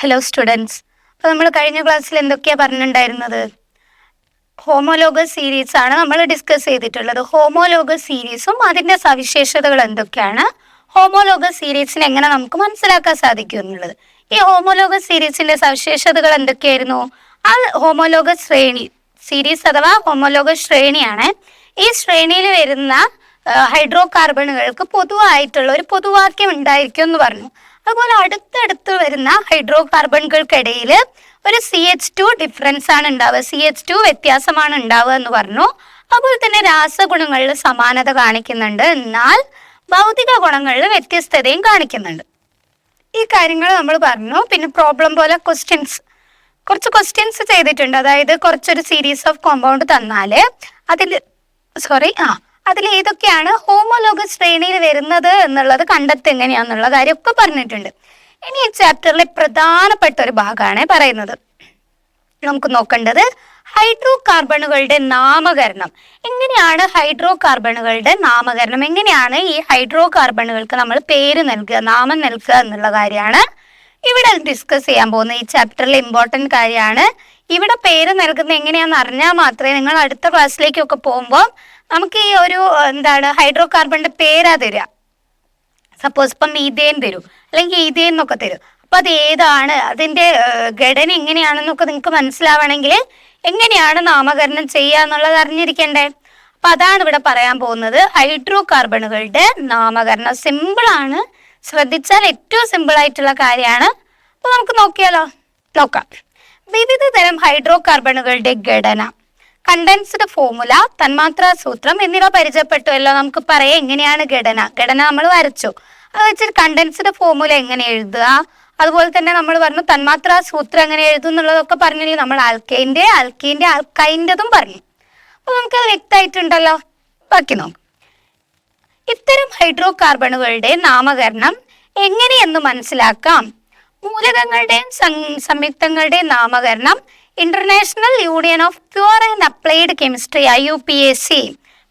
Hello students അപ്പോൾ നമ്മൾ കഴിഞ്ഞ ക്ലാസ്സിൽ എന്തൊക്കെയാണ് പറഞ്ഞിട്ടുണ്ടായിരുന്നത്? ഹോമോലോഗസ് സീരീസ് ആണ് നമ്മൾ ഡിസ്കസ് ചെയ്തിട്ടുള്ളത്. ഹോമോലോഗസ് സീരീസും അതിന്റെ സവിശേഷതകൾ എന്തൊക്കെയാണ്? ഹോമോലോഗസ് സീരീസിനെ എങ്ങനെ നമുക്ക് മനസ്സിലാക്കാൻ സാധിക്കും എന്നുള്ളത്. ഈ ഹോമോലോഗസ് സീരീസിന്റെ സവിശേഷതകൾ എന്തൊക്കെയായിരുന്നു? ആ ഹോമോലോഗസ് ശ്രേണി സീരീസ് അഥവാ ഹോമോലോഗസ് ശ്രേണിയാണ് ഈ ശ്രേണിയിൽ വരുന്ന ഹൈഡ്രോ കാർബണുകൾക്ക് പൊതുവായിട്ടുള്ള ഒരു പൊതുവാക്യം ഉണ്ടായിരിക്കും എന്ന് പറഞ്ഞു. അതുപോലെ അടുത്തടുത്ത് വരുന്ന ഹൈഡ്രോ കാർബണുകൾക്കിടയിൽ ഒരു സി എച്ച് ടു ഡിഫറൻസ് ആണ് ഉണ്ടാവുക. സി എച്ച് ടു വ്യത്യാസമാണ് ഉണ്ടാവുക എന്ന് പറഞ്ഞു. അതുപോലെ തന്നെ രാസഗുണങ്ങളിൽ സമാനത കാണിക്കുന്നുണ്ട്. എന്നാൽ ഭൗതിക ഗുണങ്ങളിൽ വ്യത്യസ്തതയും കാണിക്കുന്നുണ്ട്. ഈ കാര്യങ്ങൾ നമ്മൾ പറഞ്ഞു. പിന്നെ പ്രോബ്ലം പോലെ ക്വസ്റ്റ്യൻസ് കുറച്ച് ക്വസ്റ്റ്യൻസ് ചെയ്തിട്ടുണ്ട്. അതായത് കുറച്ചൊരു സീരീസ് ഓഫ് കോമ്പൗണ്ട് തന്നാൽ അതിൽ സോറി ആ അതിൽ ഏതൊക്കെയാണ് ഹോമോലോഗസ് ശ്രേണിയിൽ വരുന്നത് എന്നുള്ളത് കണ്ടെത്തി എങ്ങനെയാണെന്നുള്ള കാര്യമൊക്കെ പറഞ്ഞിട്ടുണ്ട്. ഇനി ഈ ചാപ്റ്ററിലെ പ്രധാനപ്പെട്ട ഒരു ഭാഗമാണ് പറയുന്നത്. നമുക്ക് നോക്കേണ്ടത് ഹൈഡ്രോ കാർബണുകളുടെ നാമകരണം. എങ്ങനെയാണ് ഹൈഡ്രോ കാർബണുകളുടെ നാമകരണം? എങ്ങനെയാണ് ഈ ഹൈഡ്രോ കാർബണുകൾക്ക് നമ്മൾ പേര് നൽകുക നാമം നൽകുക എന്നുള്ള കാര്യമാണ് ഇവിടെ ഡിസ്കസ് ചെയ്യാൻ പോകുന്ന ഈ ചാപ്റ്ററിലെ ഇമ്പോർട്ടന്റ് കാര്യമാണ്. ഇവിടെ പേര് നൽകുന്നത് എങ്ങനെയാണെന്ന് അറിഞ്ഞാൽ മാത്രമേ നിങ്ങൾ അടുത്ത ക്ലാസ്സിലേക്കൊക്കെ പോകുമ്പോൾ നമുക്ക് ഈ ഒരു എന്താണ് ഹൈഡ്രോ കാർബണിന്റെ പേരാ തരിക സപ്പോസ് ഇപ്പം മീതേൻ തരും അല്ലെങ്കിൽ ഈതേൻ എന്നൊക്കെ തരും. അപ്പൊ അത് ഏതാണ് അതിന്റെ ഘടന എങ്ങനെയാണെന്നൊക്കെ നിങ്ങൾക്ക് മനസ്സിലാവണമെങ്കിൽ എങ്ങനെയാണ് നാമകരണം ചെയ്യുക എന്നുള്ളത് അറിഞ്ഞിരിക്കണ്ടേ? അപ്പൊ അതാണ് ഇവിടെ പറയാൻ പോകുന്നത്. ഹൈഡ്രോ കാർബണുകളുടെ നാമകരണം സിമ്പിളാണ് ശ്രദ്ധിച്ചാൽ ഏറ്റവും സിമ്പിൾ ആയിട്ടുള്ള കാര്യമാണ്. അപ്പൊ നമുക്ക് നോക്കിയാലോ? നോക്കാം. വിവിധ തരം ഹൈഡ്രോ കാർബണുകളുടെ ഘടന. കണ്ടൻസ്ഡ് ഫോമുല തന്മാത്രാ സൂത്രം എന്നിവ പരിചയപ്പെട്ടുവല്ലോ നമുക്ക് പറയാം എങ്ങനെയാണ് ഘടന. ഘടന നമ്മൾ വരച്ചു. അത് വെച്ചിട്ട് കണ്ടൻസ്ഡ് ഫോമുല എങ്ങനെ എഴുതുക? അതുപോലെ തന്നെ നമ്മൾ പറഞ്ഞു തന്മാത്രാ സൂത്രം എങ്ങനെ എഴുതും എന്നുള്ളതൊക്കെ പറഞ്ഞില്ലേ നമ്മൾ അൽക്കൈന്റെ അൽക്കൈന്റെ ആൽക്കൈന്റെതും പറഞ്ഞു. അപ്പൊ നമുക്കത് വ്യക്തമായിട്ടുണ്ടല്ലോ. ബാക്കി നോക്കാം. ഇത്തരം ഹൈഡ്രോ കാർബണുകളുടെ നാമകരണം എങ്ങനെയെന്ന് മനസ്സിലാക്കാം? മൂലകങ്ങളുടെയും സംയുക്തങ്ങളുടെയും നാമകരണം International Union of Pure and Applied Chemistry I U P S C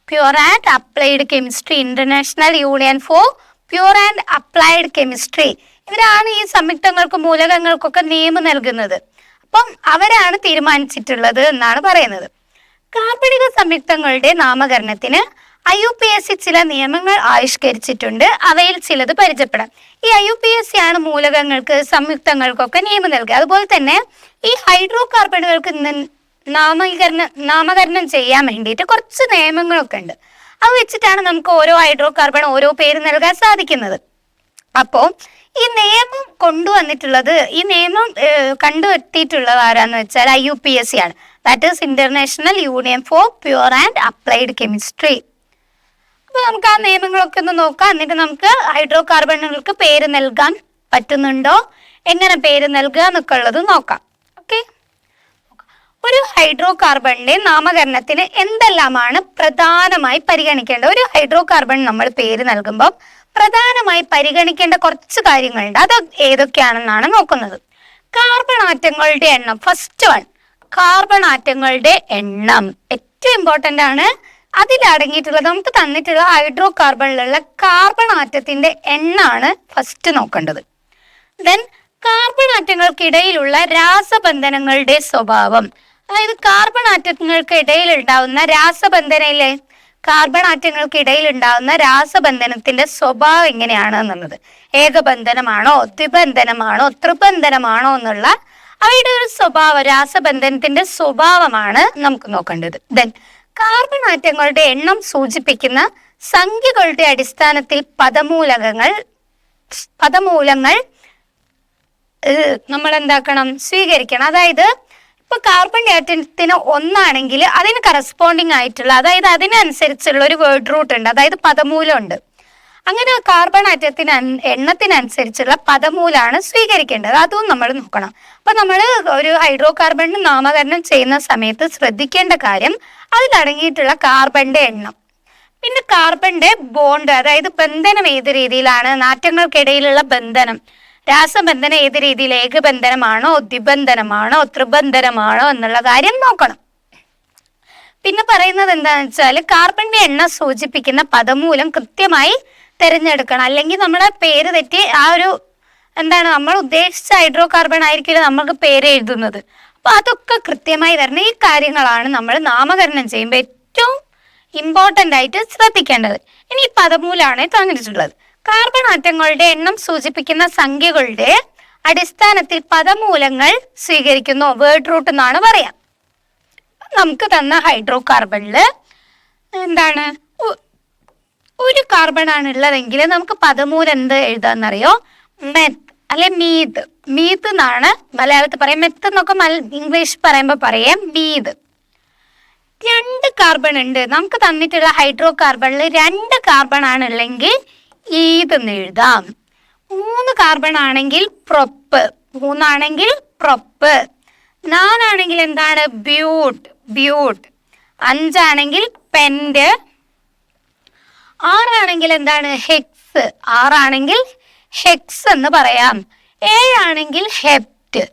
pure and applied chemistry International Union for Pure and Applied Chemistry ഇവരാണ് ഈ സംയുക്തങ്ങൾക്കും മൂലകങ്ങൾക്കൊക്കെ നിയമം നൽകുന്നത്. അപ്പം അവരാണ് തീരുമാനിച്ചിട്ടുള്ളത് എന്നാണ് പറയുന്നത്. കാർബണിക സംയുക്തങ്ങളുടെ നാമകരണത്തിന് I U P S C ചില നിയമങ്ങൾ ആവിഷ്കരിച്ചിട്ടുണ്ട്. അവയിൽ ചിലത് പരിചയപ്പെടാം. ഈ I U P S C ആണ് മൂലകങ്ങൾക്ക് സംയുക്തങ്ങൾക്കൊക്കെ നിയമം നൽകുക. അതുപോലെ തന്നെ ഈ ഹൈഡ്രോ കാർബണുകൾക്ക് നാമീകരണം നാമകരണം ചെയ്യാൻ വേണ്ടിയിട്ട് കുറച്ച് നിയമങ്ങളൊക്കെ ഉണ്ട്. അത് വെച്ചിട്ടാണ് നമുക്ക് ഓരോ ഹൈഡ്രോ കാർബൺ ഓരോ പേര് നൽകാൻ സാധിക്കുന്നത്. അപ്പോൾ ഈ നിയമം കൊണ്ടുവന്നിട്ടുള്ളത് ഈ നിയമം കണ്ടുവരുത്തിയിട്ടുള്ളത് ആരാന്ന് വെച്ചാൽ I U P S C ആണ്. That is International Union for Pure and Applied Chemistry അപ്പോൾ നമുക്ക് ആ നിയമങ്ങളൊക്കെ ഒന്ന് നോക്കാം. എന്നിട്ട് നമുക്ക് ഹൈഡ്രോ കാർബണുകൾക്ക് പേര് നൽകാൻ പറ്റുന്നുണ്ടോ? എങ്ങനെ പേര് നൽകുക എന്നൊക്കെ ഉള്ളത് നോക്കാം. ഓക്കെ. ഒരു ഹൈഡ്രോ കാർബണിന്റെ നാമകരണത്തിന് എന്തെല്ലാമാണ് പ്രധാനമായി പരിഗണിക്കേണ്ടത്? ഒരു ഹൈഡ്രോ കാർബൺ നമ്മൾ പേര് നൽകുമ്പോൾ പ്രധാനമായി പരിഗണിക്കേണ്ട കുറച്ച് കാര്യങ്ങളുണ്ട്. അത് ഏതൊക്കെയാണെന്നാണ് നോക്കുന്നത്. കാർബൺ ആറ്റങ്ങളുടെ എണ്ണം. ഫസ്റ്റ് വൺ കാർബൺ ആറ്റങ്ങളുടെ എണ്ണം. ഏറ്റവും ഇമ്പോർട്ടന്റ് ആണ്. അതിൽ അടങ്ങിയിട്ടുള്ള നമുക്ക് തന്നിട്ടുള്ള ഹൈഡ്രോ കാർബണിലുള്ള കാർബൺ ആറ്റത്തിന്റെ എണ്ണാണ് ഫസ്റ്റ് നോക്കേണ്ടത്. ദെൻ കാർബൺ ആറ്റങ്ങൾക്കിടയിലുള്ള രാസബന്ധനങ്ങളുടെ സ്വഭാവം. അതായത് കാർബൺ ആറ്റങ്ങൾക്ക് ഇടയിൽ ഉണ്ടാവുന്ന രാസബന്ധനയിലെ കാർബൺ ആറ്റങ്ങൾക്കിടയിൽ ഉണ്ടാവുന്ന രാസബന്ധനത്തിന്റെ സ്വഭാവം എങ്ങനെയാണ് എന്നുള്ളത് ഏകബന്ധനമാണോ ദ്വിബന്ധനമാണോ ത്രിബന്ധനമാണോ എന്നുള്ള അവയുടെ ഒരു സ്വഭാവം രാസബന്ധനത്തിന്റെ സ്വഭാവമാണ് നമുക്ക് നോക്കേണ്ടത്. ദെൻ കാർബൺ ആറ്റങ്ങളുടെ എണ്ണം സൂചിപ്പിക്കുന്ന സംഖ്യകളുടെ അടിസ്ഥാനത്തിൽ പദമൂലകങ്ങൾ പദമൂലങ്ങൾ നമ്മൾ എന്താക്കണം സ്വീകരിക്കണം. അതായത് ഇപ്പൊ കാർബൺ ഡയറ്റത്തിന് ഒന്നാണെങ്കിൽ അതിന് കറസ്പോണ്ടിങ് ആയിട്ടുള്ള അതായത് അതിനനുസരിച്ചുള്ള ഒരു വേർഡ് റൂട്ട് ഉണ്ട്. അതായത് പദമൂലമുണ്ട്. അങ്ങനെ ആ കാർബൺ ആറ്റത്തിന് എണ്ണത്തിനനുസരിച്ചുള്ള പദമൂലാണ് സ്വീകരിക്കേണ്ടത്. അതും നമ്മൾ നോക്കണം. അപ്പൊ നമ്മൾ ഒരു ഹൈഡ്രോ കാർബണിന് നാമകരണം ചെയ്യുന്ന സമയത്ത് ശ്രദ്ധിക്കേണ്ട കാര്യം അതിലടങ്ങിയിട്ടുള്ള കാർബണിന്റെ എണ്ണം. പിന്നെ കാർബണിന്റെ ബോണ്ട് അതായത് ബന്ധനം ഏത് രീതിയിലാണ്? നാറ്റങ്ങൾക്കിടയിലുള്ള ബന്ധനം. രാസബന്ധനം ഏത് രീതിയിൽ? ഏകബന്ധനമാണോ ദ്വിബന്ധനമാണോ ത്രിബന്ധനമാണോ എന്നുള്ള കാര്യം നോക്കണം. പിന്നെ പറയുന്നത് എന്താണെന്ന് വെച്ചാൽ കാർബണിന്റെ എണ്ണ സൂചിപ്പിക്കുന്ന പദമൂലം കൃത്യമായി തിരഞ്ഞെടുക്കണം. അല്ലെങ്കിൽ നമ്മുടെ പേര് തെറ്റി ആ ഒരു എന്താണ് നമ്മൾ ഉദ്ദേശിച്ച ഹൈഡ്രോ കാർബൺ ആയിരിക്കില്ല നമ്മൾക്ക് പേര് എഴുതുന്നത്. അപ്പൊ അതൊക്കെ കൃത്യമായി വരണം ഈ കാര്യങ്ങളാണ് നമ്മൾ നാമകരണം ചെയ്യുമ്പോൾ ഏറ്റവും ഇമ്പോർട്ടന്റ് ആയിട്ട് ശ്രദ്ധിക്കേണ്ടത്. ഇനി ഈ പദമൂലാണ് തന്നിട്ടുള്ളത് കാർബൺ ആറ്റങ്ങളുടെ എണ്ണം സൂചിപ്പിക്കുന്ന സംഖ്യകളുടെ അടിസ്ഥാനത്തിൽ പദമൂലങ്ങൾ സ്വീകരിക്കുന്നു. വേർഡ് റൂട്ട് എന്നാണ് പറയാം. നമുക്ക് തന്ന ഹൈഡ്രോ കാർബണിൽ എന്താണ് ഒരു കാർബൺ ആണ് ഉള്ളതെങ്കിൽ നമുക്ക് പദമൂലം എന്ത് എഴുതാന്നറിയോ? മെത്ത് അല്ലെ മീത് മീത്ത് എന്നാണ് മലയാളത്തിൽ പറയാം. മെത്ത് എന്നൊക്കെ മല ഇംഗ്ലീഷ് പറയുമ്പോൾ പറയാം മീത് രണ്ട് കാർബൺ ഉണ്ട്. നമുക്ക് തന്നിട്ടുള്ള ഹൈഡ്രോ കാർബണിൽ രണ്ട് കാർബൺ ആണ് ഉള്ളെങ്കിൽ ഈതെന്ന് എഴുതാം. മൂന്ന് കാർബൺ ആണെങ്കിൽ പ്രൊപ്പ് മൂന്നാണെങ്കിൽ പ്രൊപ്പ് നാലാണെങ്കിൽ എന്താണ്? ബ്യൂട്ട് ബ്യൂട്ട് അഞ്ചാണെങ്കിൽ പെൻഡ് ആറാണെങ്കിൽ എന്താണ്? ഹെക്സ് ആറാണെങ്കിൽ ഹെക്സ് എന്ന് പറയാം. ഏഴാണെങ്കിൽ ഹെപ്റ്റ്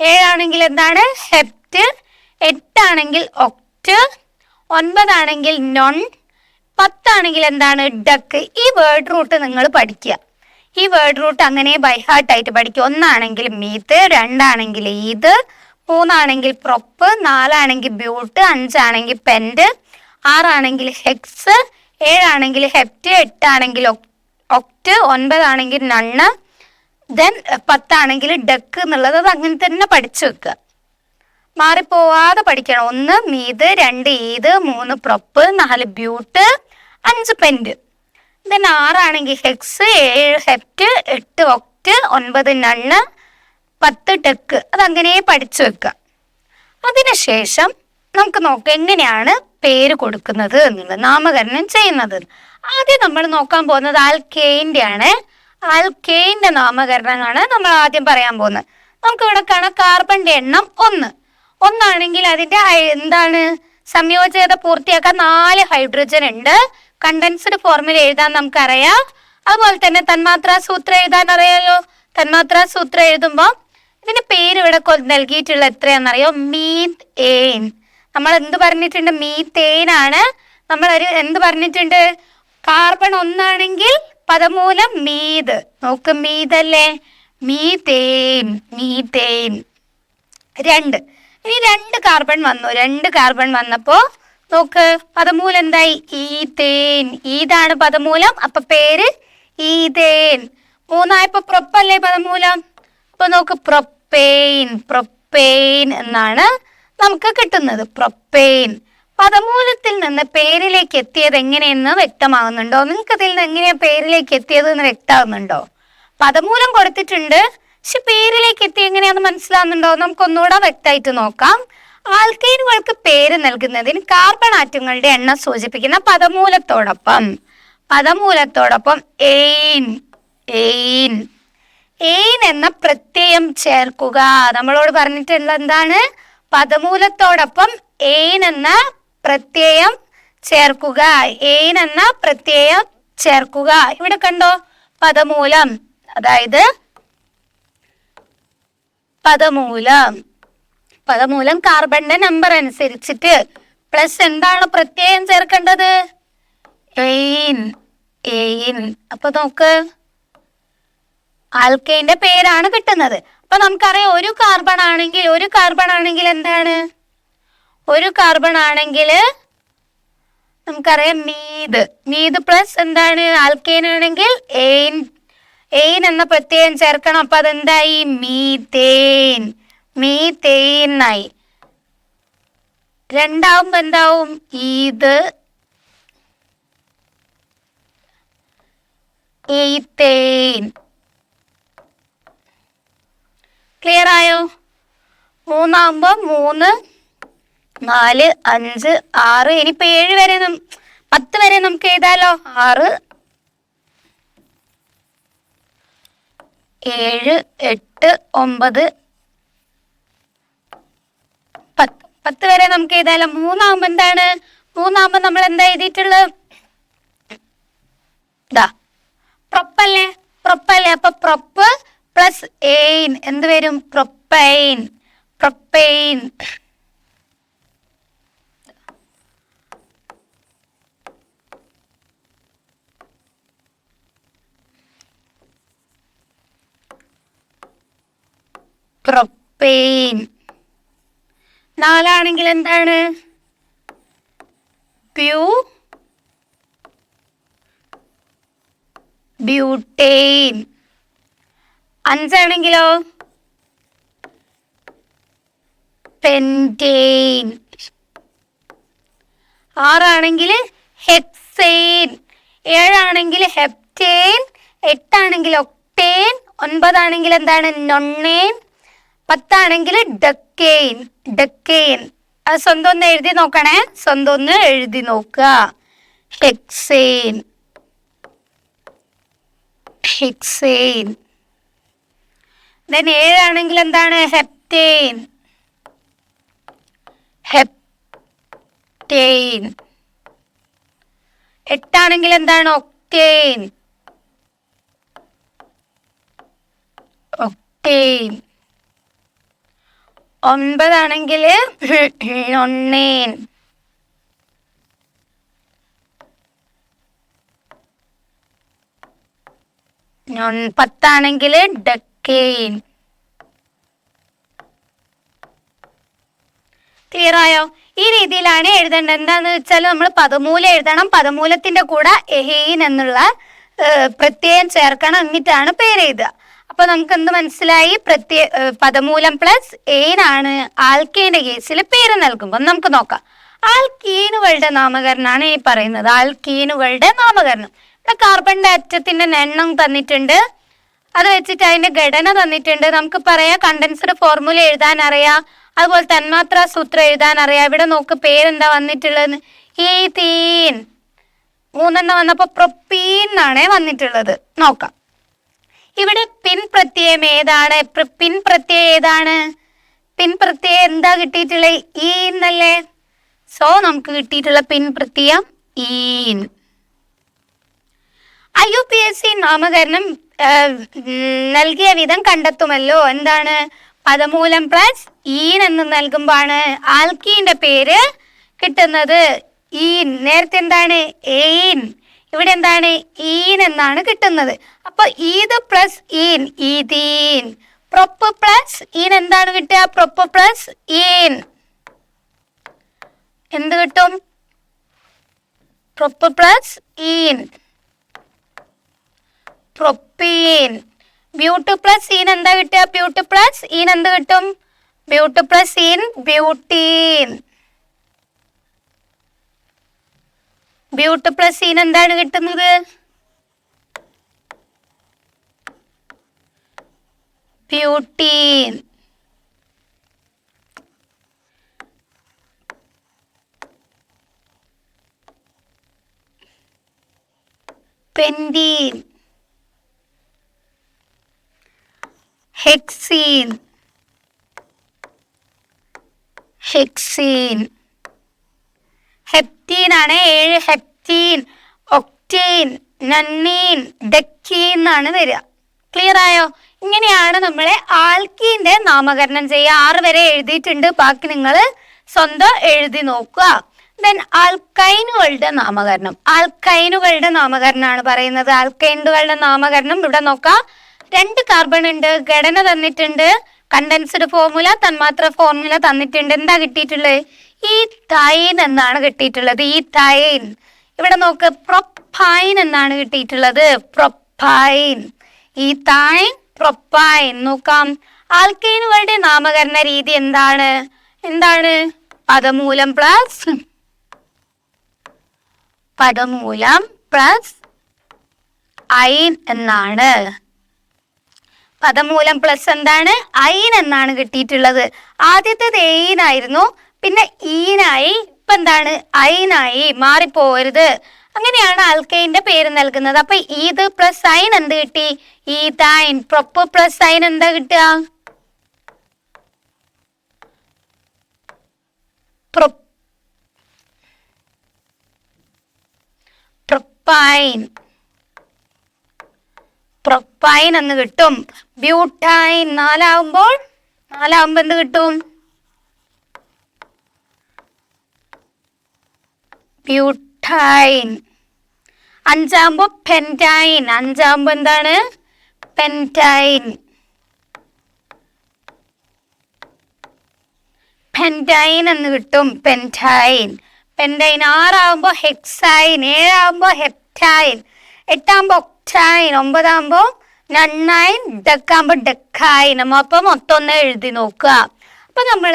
ഏഴാണെങ്കിൽ എന്താണ്? ഹെപ്റ്റ് എട്ടാണെങ്കിൽ ഒക്ട് ഒൻപതാണെങ്കിൽ നൊൺ പത്താണെങ്കിൽ എന്താണ്? ഡക്ക് ഈ വേർഡ് റൂട്ട് നിങ്ങൾ പഠിക്കുക. ഈ വേർഡ് റൂട്ട് അങ്ങനെ ബൈഹാർട്ടായിട്ട് പഠിക്കുക. ഒന്നാണെങ്കിൽ മീത്ത് രണ്ടാണെങ്കിൽ ഈത് മൂന്നാണെങ്കിൽ പ്രൊപ്പ് നാലാണെങ്കിൽ ബ്യൂട്ട് അഞ്ചാണെങ്കിൽ പെന്റ് ആറാണെങ്കിൽ ഹെക്സ് ഏഴാണെങ്കിൽ ഹെപ്റ്റ് എട്ടാണെങ്കിൽ ഒക്റ്റ് ഒൻപതാണെങ്കിൽ നണ്ണ് ദെൻ പത്താണെങ്കിൽ ഡക്ക് എന്നുള്ളത് അത് അങ്ങനെ തന്നെ പഠിച്ചു വെക്കുക. മാറിപ്പോവാതെ പഠിക്കണം. ഒന്ന് മീത് രണ്ട് ഈത് മൂന്ന് പ്രൊപ്പ് നാല് ബ്യൂട്ട് അഞ്ച് പെന്റ് ദെൻ ആറാണെങ്കിൽ ഹെക്സ് ഏഴ് ഹെപ്റ്റ് എട്ട് ഒക്ട് ഒൻപത് നണ്ണ് പത്ത് ടെക്ക് അതങ്ങനെ പഠിച്ചു വെക്കുക അതിനുശേഷം നമുക്ക് നോക്കാം എങ്ങനെയാണ് പേര് കൊടുക്കുന്നത് എന്നുള്ളത് നാമകരണം ചെയ്യുന്നത്. ആദ്യം നമ്മൾ നോക്കാൻ പോകുന്നത് ആൽക്കെയിന്റെ ആണ്. ആൽക്കെയിന്റെ നാമകരണമാണ് നമ്മൾ ആദ്യം പറയാൻ പോകുന്നത്. നമുക്ക് ഇവിടെ കാണാം കാർബണിന്റെ എണ്ണം ഒന്ന്. ഒന്നാണെങ്കിൽ അതിന്റെ എന്താണ്? സംയോജകത പൂർത്തിയാക്കാൻ നാല് ഹൈഡ്രജൻ ഉണ്ട്. കണ്ടൻസ്ഡ് ഫോർമുല എഴുതാൻ നമുക്കറിയാം. അതുപോലെ തന്നെ തന്മാത്രാ സൂത്രം എഴുതാൻ അറിയാലോ തന്മാത്രാ സൂത്രം എഴുതുമ്പോൾ ഇതിന്റെ പേര് ഇവിടെ നൽകിയിട്ടുള്ള എത്രയാണെന്നറിയോ? മീത്ത് ഏൻ നമ്മൾ എന്ത് പറഞ്ഞിട്ടുണ്ട്? മീത്തേൻ ആണ് നമ്മൾ ഒരു എന്ത് പറഞ്ഞിട്ടുണ്ട്? കാർബൺ ഒന്നാണെങ്കിൽ പദമൂലം മീത്. നോക്ക് മീതല്ലേ? Methane methane. രണ്ട്. ഇനി രണ്ട് കാർബൺ വന്നു. രണ്ട് കാർബൺ വന്നപ്പോ നോക്ക് പദമൂലം എന്തായി ഈതേൻ. ഈതാണ് പദമൂലം അപ്പൊ പേര് ഈതേൻ. മൂന്നായപ്പോ പ്രൊപ്പല്ലേ പദമൂലം? അപ്പൊ നോക്ക് പ്രൊപ്പെയിൻ പ്രൊപ്പെയിൻ എന്നാണ് നമുക്ക് കിട്ടുന്നത്. പ്രൊപ്പെയിൻ പദമൂലത്തിൽ നിന്ന് പേരിലേക്ക് എത്തിയത് എങ്ങനെയെന്ന് വ്യക്തമാകുന്നുണ്ടോ? നിങ്ങൾക്ക് ഇതിൽ നിന്ന് എങ്ങനെയാ പേരിലേക്ക് എത്തിയത് എന്ന് വ്യക്തമാകുന്നുണ്ടോ? പദമൂലം കൊടുത്തിട്ടുണ്ട്. പക്ഷെ പേരിലേക്ക് എത്തി എങ്ങനെയാന്ന് മനസ്സിലാവുന്നുണ്ടോ നമുക്കൊന്നുകൂടെ വ്യക്തമായിട്ട് നോക്കാം. ആൽക്കൈനുകൾക്ക് പേര് നൽകുന്നതിന് കാർബൺ ആറ്റങ്ങളുടെ എണ്ണം സൂചിപ്പിക്കുന്ന പദമൂലത്തോടൊപ്പം പദമൂലത്തോടൊപ്പം എയിൻ എയിൻ എയിൻ എന്ന പ്രത്യയം ചേർക്കുക. നമ്മളോട് പറഞ്ഞിട്ടുള്ള എന്താണ്? പദമൂലത്തോടൊപ്പം എയിൻ എന്ന പ്രത്യയം ചേർക്കുക. എയിൻ എന്ന പ്രത്യയം ചേർക്കുക. ഇവിടെ കണ്ടോ? പദമൂലം. അതായത് പദമൂലം. പദമൂലം കാർബണിന്റെ നമ്പർ അനുസരിച്ചിട്ട്. പ്ലസ് എന്താണ് പ്രത്യേകം ചേർക്കേണ്ടത്? അപ്പൊ നോക്ക്. ആൽക്കൈന്റെ പേരാണ് കിട്ടുന്നത്. അപ്പൊ നമുക്കറിയാം ഒരു കാർബൺ ആണെങ്കിൽ ഒരു കാർബൺ ആണെങ്കിൽ എന്താണ്? ഒരു കാർബൺ ആണെങ്കിൽ നമുക്കറിയാം മീത്. മീത് പ്ലസ് എന്താണ്? ആൽക്കൈൻ ആണെങ്കിൽ എയിൻ എയിൻ എന്ന പ്രത്യയം ചേർക്കണം. അപ്പൊ അതെന്തായി? മീതേൻ. മീതേൻ തേയിന്നായി രണ്ടാവുമ്പോ എന്താവും? ഈദ്. ക്ലിയർ ആയോ? മൂന്നാവുമ്പോ മൂന്ന് നാല് അഞ്ച് ആറ്. ഇനിയിപ്പോ ഏഴ് വരെ പത്ത് വരെ നമുക്ക് എഴുതാലോ? ആറ് ഏഴ് എട്ട് ഒമ്പത് പത്ത് വരെ നമുക്ക് എഴുതാലോ മൂന്നാകുമ്പോ എന്താണ്? മൂന്നാകുമ്പോ നമ്മൾ എന്താ എഴുതിയിട്ടുള്ളത്? ഇതാ. പ്രൊപ്പല്ലേ? പ്രൊപ്പല്ലേ? അപ്പൊ പ്രൊപ്പ് പ്ലസ് എയിൻ. എന്ത് വരും? പ്രൊപ്പൈൻ. പ്രൊപ്പൈൻ. പ്രൊപ്പെയിൻ നാലാണെങ്കിൽ എന്താണ്? പ്യൂ ബ്യൂട്ടെയിൻ അഞ്ചാണെങ്കിലോ? പെന്റെയിൻ ആറാണെങ്കിൽ ഹെക്സെയിൻ ഏഴാണെങ്കിൽ ഹെപ്റ്റെയിൻ എട്ടാണെങ്കിൽ ഒക്ടേൻ ഒൻപതാണെങ്കിൽ എന്താണ്? നൊണ്ണേൻ പത്താണെങ്കിൽ ഡക്കെയിൻ ഡക്കെയിൻ സ്വന്തം ഒന്ന് എഴുതി നോക്കണേ. സ്വന്തം ഒന്ന് എഴുതി നോക്കുക. ഹെക്സെയിൻ ഹെക്സെയിൻ ദെൻ ഏഴാണെങ്കിൽ എന്താണ്? ഹെപ്റ്റെയിൻ ഹെപ്റ്റെയിൻ എട്ടാണെങ്കിൽ എന്താണ്? ഒക്ടെയിൻ ഒക്ടെയിൻ ഒൻപതാണെങ്കിൽ ഒന്നേൻ പത്താണെങ്കിൽ ഡക്കേൻ. ക്ലിയർ ആയോ? ഈ രീതിയിലാണ് എഴുതേണ്ടത്. എന്താന്ന് വെച്ചാൽ നമ്മൾ പദമൂലം എഴുതണം. പദമൂലത്തിന്റെ കൂടെ എഹീൻ എന്നുള്ള പ്രത്യയം ചേർക്കണം എന്നിട്ടാണ് പേര് എഴുതുക അപ്പൊ നമുക്ക് എന്ത് മനസ്സിലായി പ്രത്യേക പദമൂലം പ്ലസ് ഏനാണ് ആൽക്കേന്റെ കേസിൽ പേര് നൽകുമ്പോൾ നമുക്ക് നോക്കാം. ആൽക്കീനുകളുടെ നാമകരണമാണ് ഈ പറയുന്നത്. ആൽക്കീനുകളുടെ നാമകരണം. ഇവിടെ കാർബണിന്റെ അറ്റത്തിന്റെ എണ്ണം തന്നിട്ടുണ്ട്. അത് വെച്ചിട്ട് അതിന്റെ ഘടന തന്നിട്ടുണ്ട്. നമുക്ക് പറയാം കണ്ടൻസ്ഡ് ഫോർമുല എഴുതാൻ അറിയാം അതുപോലെ തന്മാത്ര സൂത്രം എഴുതാൻ അറിയാം ഇവിടെ നോക്ക് പേരെന്താ വന്നിട്ടുള്ളത്? ഈ തീൻ മൂന്നെണ്ണം വന്നപ്പോ പ്രൊപ്പീൻ എന്നാണ് വന്നിട്ടുള്ളത്. നോക്കാം. ഇവിടെ പിൻ പ്രത്യയം ഏതാണ്? പിൻ പ്രത്യയം ഏതാണ്? പിൻ പ്രത്യയം എന്താ കിട്ടിയിട്ടുള്ള? ഈ എന്നല്ലേ സോ നമുക്ക് കിട്ടിയിട്ടുള്ള പിൻ പ്രത്യയം ene. I U P S C നാമകരണം നൽകിയ വിധം കണ്ടെത്തുമല്ലോ. എന്താണ്? പദമൂലം പ്ലസ് ഈൻ എന്ന് നൽകുമ്പോഴാണ് ആൽക്കീന്റെ പേര് കിട്ടുന്നത്. ഈൻ നേരത്തെ എന്താണ്? എയിൻ ഇവിടെ എന്താണ്? ഈൻ എന്നാണ് കിട്ടുന്നത്. അപ്പൊ eth plus yne ethyne. Prop plus yne എന്താണ് കിട്ടുക? Prop plus ene. എന്ത് കിട്ടും? Prop plus ene. Propene but plus ene എന്താ കിട്ടുക? ബ്യൂട്ടി പ്ലസ് ഈൻ എന്ത് കിട്ടും? But plus yne butyne. But plus yne എന്താണ് കിട്ടുന്നത്? Butene. Pentene. Hexene. Hexene. Heptene ആണ് ഏഴ് ഹെപ്റ്റീൻ ഒക്ടീൻ നന്നീൻ ഡെക്കീൻ എന്നാണ് വരിക. ക്ലിയർ ആയോ? ഇങ്ങനെയാണ് നമ്മളെ ആൽക്കീന്റെ നാമകരണം ചെയ്യുക. ആറ് വരെ എഴുതിയിട്ടുണ്ട്. ബാക്കി നിങ്ങൾ സ്വന്തം എഴുതി നോക്കുക. ദെൻ ആൽക്കൈനുകളുടെ നാമകരണം. ആൽക്കൈനുകളുടെ നാമകരണമാണ് പറയുന്നത്. ആൽക്കൈനുകളുടെ നാമകരണം ഇവിടെ നോക്കാം. രണ്ട് കാർബൺ ഉണ്ട്. ഘടന തന്നിട്ടുണ്ട്. കണ്ടൻസ്ഡ് ഫോർമുല തന്മാത്ര ഫോർമുല തന്നിട്ടുണ്ട്. എന്താ കിട്ടിയിട്ടുള്ളത്? ഈ തൈൻ എന്നാണ് കിട്ടിയിട്ടുള്ളത്. ഈ തൈൻ ഇവിടെ നോക്ക് പ്രൊപ്പൈൻ എന്നാണ് കിട്ടിയിട്ടുള്ളത്. പ്രൊപ്പൈൻ. ഈ തായ് പ്രൊപ്പൈൻ. നോക്കാം. ആൽക്കൈനുകളുടെ നാമകരണ രീതി എന്താണ്? എന്താണ്? പദമൂലം പ്ലസ് പദമൂലം പ്ലസ് ഐൻ എന്നാണ്. പദമൂലം പ്ലസ് എന്താണ്? ഐൻ എന്നാണ് കിട്ടിയിട്ടുള്ളത്. ആദ്യത്തേത് എയിനായിരുന്നു. പിന്നെ ഈനായി ഇപ്പൊ എന്താണ് അയനായി മാറിപ്പോരുത്. അങ്ങനെയാണ് ആൽക്കൈന്റെ പേര് നൽകുന്നത്. അപ്പൊ ഈത് പ്ലസ് ഐൻ എന്ത് കിട്ടി? ഈതൈൻ പ്രൊപ്പ് പ്ലസ് ഐൻ എന്താ കിട്ടുക? പ്രൊ- പ്രൊപ്പൈൻ പ്രൊപ്പൈൻ എന്ന് കിട്ടും. ബ്യൂട്ടൈൻ നാലാവുമ്പോൾ നാലാവുമ്പോ എന്ത് കിട്ടും? ബ്യൂട്ടൈൻ. അഞ്ചാകുമ്പോൾ പെന്റൈൻ. അഞ്ചാകുമ്പോൾ എന്താണ്? പെന്റൈൻ. പെന്റൈൻ എന്ന് കിട്ടും. പെന്റൈൻ. പെന്റൈൻ ആറാകുമ്പോൾ ഹെക്സൈൻ. ഏഴാകുമ്പോൾ ഹെപ്റ്റൈൻ എട്ടാകുമ്പോൾ ഒക്ടൈൻ. ഒമ്പതാകുമ്പോൾ നണ്ണൈൻ. ഡെക്കാകുമ്പോൾ ഡെക്കൈൻ അപ്പം മൊത്തം ഒന്ന് എഴുതി നോക്കുക. അപ്പൊ നമ്മൾ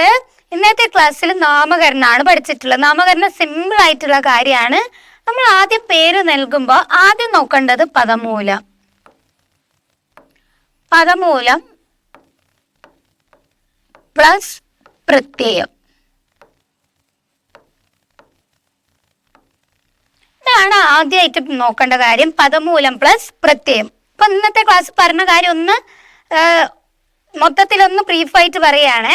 ഇന്നത്തെ ക്ലാസ്സിൽ നാമകരണമാണ് പഠിച്ചിട്ടുള്ളത്. നാമകരണം സിമ്പിൾ ആയിട്ടുള്ള കാര്യമാണ്. നമ്മൾ ആദ്യം പേര് നൽകുമ്പോൾ ആദ്യം നോക്കേണ്ടത് പദമൂലം. പദമൂലം പ്ലസ് പ്രത്യയം. ഇതാണ് ആദ്യമായിട്ട് നോക്കേണ്ട കാര്യം. പദമൂലം പ്ലസ് പ്രത്യയം. അപ്പൊ ഇന്നത്തെ ക്ലാസ് പറഞ്ഞ കാര്യം ഒന്ന് മൊത്തത്തിലൊന്ന് ബ്രീഫായിട്ട് പറയുകയാണ്.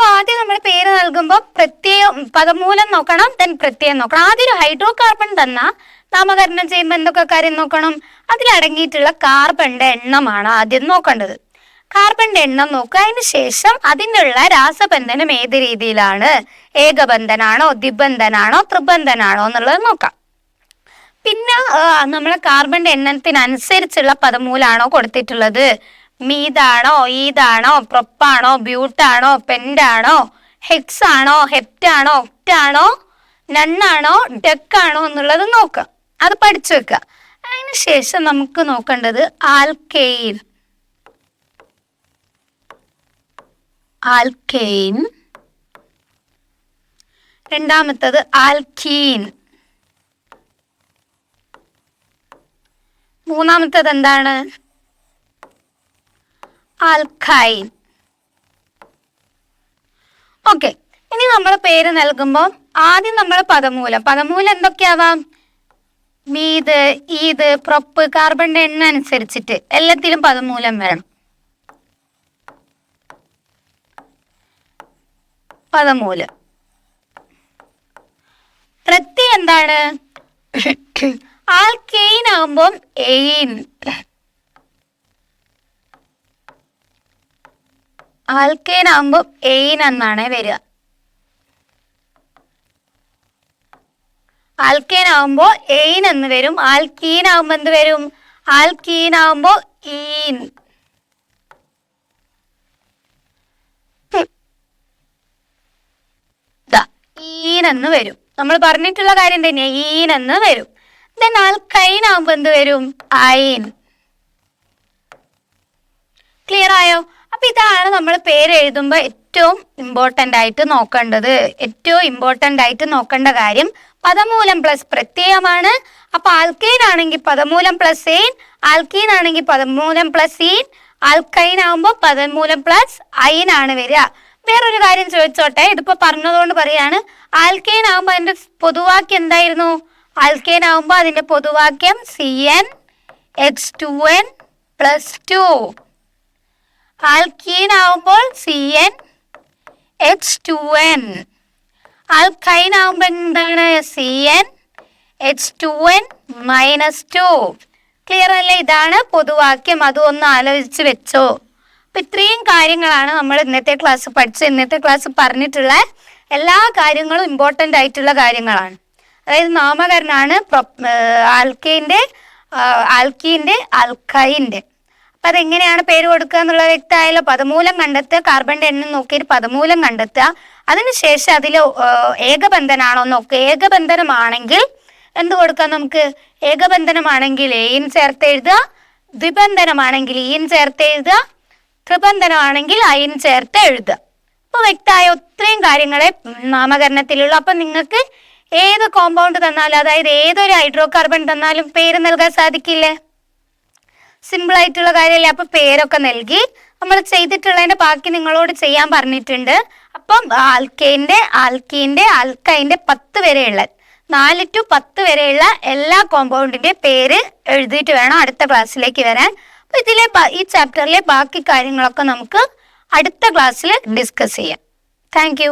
അപ്പൊ ആദ്യം നമ്മൾ പേര് നൽകുമ്പോൾ പ്രത്യയം പദമൂലം നോക്കണം ദെൻ പ്രത്യയം നോക്കണം. ആദ്യം ഒരു ഹൈഡ്രോ കാർബൺ തന്ന നാമകരണം ചെയ്യുമ്പോൾ എന്തൊക്കെ കാര്യം നോക്കണം? അതിലടങ്ങിയിട്ടുള്ള കാർബണിന്റെ എണ്ണമാണ് ആദ്യം നോക്കേണ്ടത്. കാർബണിന്റെ എണ്ണം നോക്കുക. അതിന് ശേഷം അതിനുള്ള രാസബന്ധനം ഏത് രീതിയിലാണ്? ഏകബന്ധനാണോ ദ്വിബന്ധനാണോ ത്രിബന്ധനാണോ എന്നുള്ളത് നോക്കാം. പിന്നെ നമ്മളെ കാർബണിന്റെ എണ്ണത്തിനനുസരിച്ചുള്ള പദമൂലാണോ കൊടുത്തിട്ടുള്ളത്? മീതാണോ ഈതാണോ പ്രൊപ്പാണോ ബ്യൂട്ടാണോ പെൻഡാണോ ഹെക്സ് ആണോ ഹെപ്റ്റാണോ ഒക്റ്റാണോ നണ്ണാണോ ഡെക്കാണോ എന്നുള്ളത് നോക്കുക. അത് പഠിച്ചു വെക്കുക. അതിനുശേഷം നമുക്ക് നോക്കേണ്ടത് ആൽക്കെയിൻ. ആൽക്കെയിൻ. രണ്ടാമത്തത് ആൽക്കീൻ. മൂന്നാമത്തത് എന്താണ്? ആൽഖൈൻ. ഓക്കെ ഇനി നമ്മൾ പേര് നൽകുമ്പോൾ ആദ്യം നമ്മൾ പദമൂലം. പദമൂലം എന്തൊക്കെയാവാം? മീത് ഈത് പ്രൊപ്പ് കാർബണിന്റെ എണ്ണ അനുസരിച്ചിട്ട് എല്ലാത്തിലും പദമൂലം വേണം പദമൂലം. പ്രത്യ എന്താണ്? ആൽക്കെയിൻ ആകുമ്പോൾ എയിൻ. ആൽക്കെയിൻ ആകുമ്പോൾ എയിൻ എന്നാണ് വരിക. ആൽക്കെയിൻ ആകുമ്പോൾ എയിൻ എന്ന് വരും. ആൽക്കീൻ ആകുമ്പോൾ എന്ത് വരും? ആൽക്കീൻ ആകുമ്പോൾ ഈൻ ഈൻ എന്ന് വരും. നമ്മൾ പറഞ്ഞിട്ടുള്ള കാര്യം തന്നെ ഈൻ എന്ന് വരും. ദെൻ ആൽക്കൈൻ ആകുമ്പോൾ എന്ത് വരും? ഐൻ. ക്ലിയർ ആയോ? അപ്പൊ ഇതാണ് നമ്മൾ പേര് എഴുതുമ്പോൾ ഏറ്റവും ഇമ്പോർട്ടന്റ് ആയിട്ട് നോക്കേണ്ടത്. ഏറ്റവും ഇമ്പോർട്ടന്റ് ആയിട്ട് നോക്കേണ്ട കാര്യം പദമൂലം പ്ലസ് പ്രത്യയമാണ്. അപ്പൊ ആൽക്കൈൻ ആണെങ്കിൽ പദമൂലം പ്ലസ് എയിൻ ആൽക്കീൻ ആണെങ്കിൽ പദമൂലം പ്ലസ് ഈൻ ആൽക്കൈൻ ആകുമ്പോൾ പദമൂലം പ്ലസ് ഐൻ ആണ് വരിക. വേറൊരു കാര്യം ചോദിച്ചോട്ടെ? ഇതിപ്പോ പറഞ്ഞതുകൊണ്ട് പറയാണ് ആൽക്കൈൻ ആകുമ്പോൾ അതിന്റെ പൊതുവാക്യം എന്തായിരുന്നു? ആൽക്കൈൻ ആകുമ്പോൾ അതിന്റെ പൊതുവാക്യം C N X two N plus two alkene ആവുമ്പോൾ C N H two N alkyne ആവുമ്പോൾ എന്താണ്? C N H two N minus two clear അല്ലേ? ഇതാണ് പൊതുവാക്യം. അതും ഒന്ന് ആലോചിച്ച് വെച്ചോ. അപ്പൊ ഇത്രയും കാര്യങ്ങളാണ് നമ്മൾ ഇന്നത്തെ ക്ലാസ് പഠിച്ച് ഇന്നത്തെ ക്ലാസ് പറഞ്ഞിട്ടുള്ള എല്ലാ കാര്യങ്ങളും ഇമ്പോർട്ടന്റ് ആയിട്ടുള്ള കാര്യങ്ങളാണ്. അതായത് നാമകരണമാണ് ആൽക്കൈന്റെ ആൽക്കീന്റെ ആൽക്കൈന്റെ. അപ്പൊ അതെങ്ങനെയാണ് പേര് കൊടുക്കുക എന്നുള്ള വ്യക്തമായാലോ പദമൂലം കണ്ടെത്തുക കാർബണിന്റെ എണ്ണം നോക്കിയിട്ട് പദമൂലം കണ്ടെത്തുക. അതിനുശേഷം അതിൽ ഏകബന്ധനാണോ നോക്കുക. ഏകബന്ധനമാണെങ്കിൽ എന്ത് കൊടുക്കാം നമുക്ക്? ഏകബന്ധനമാണെങ്കിൽ എയിൻ ചേർത്ത് എഴുതുക. ദ്വിബന്ധനമാണെങ്കിൽ ഈൻ ചേർത്ത് എഴുതുക. ത്രിബന്ധനമാണെങ്കിൽ അയിൻ ചേർത്ത് എഴുതുക. അപ്പൊ വ്യക്തമായ ഒത്രയും കാര്യങ്ങളെ നാമകരണത്തിലുള്ള അപ്പൊ നിങ്ങൾക്ക് ഏത് കോമ്പൗണ്ട് തന്നാലും അതായത് ഏതൊരു ഹൈഡ്രോ കാർബൺ തന്നാലും പേര് നൽകാൻ സാധിക്കില്ലേ? സിമ്പിൾ ആയിട്ടുള്ള കാര്യമല്ലേ അപ്പൊ പേരൊക്കെ നൽകി. നമ്മൾ ചെയ്തിട്ടുള്ളതിന്റെ ബാക്കി നിങ്ങളോട് ചെയ്യാൻ പറഞ്ഞിട്ടുണ്ട്. അപ്പം ആൽക്കേന്റെ ആൽക്കീന്റെ ആൽക്കൈന്റെ പത്ത് വരെയുള്ള നാല് ടു പത്ത് വരെയുള്ള എല്ലാ കോമ്പൗണ്ടിന്റെ പേര് എഴുതിയിട്ട് വേണം അടുത്ത ക്ലാസ്സിലേക്ക് വരാൻ. അപ്പൊ ഇതിലെ ഈ ചാപ്റ്ററിലെ ബാക്കി കാര്യങ്ങളൊക്കെ നമുക്ക് അടുത്ത ക്ലാസ്സിൽ ഡിസ്കസ് ചെയ്യാം. താങ്ക്